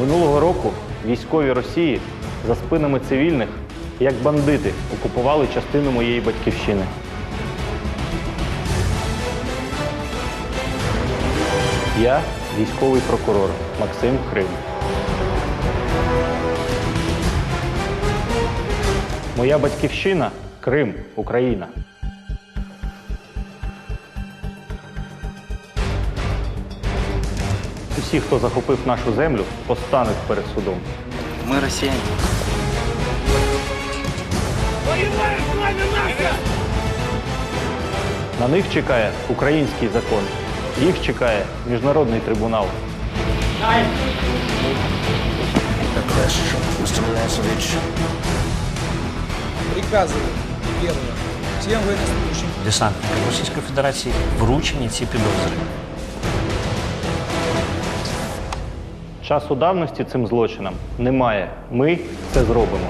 Минулого року військові Росії за спинами цивільних, як бандити, окупували частину моєї батьківщини. Я військовий прокурор Максим Хрим. Моя батьківщина Крим, Україна. Усі, хто захопив нашу землю, постануть перед судом. Мы россияне. На них чекає український закон, їх чекає міжнародний трибунал. Приказываю, первое, всем военнослужащим десантникам Російської Федерації вручені ці підозри. Часу давності цим злочинам немає. Ми це зробимо.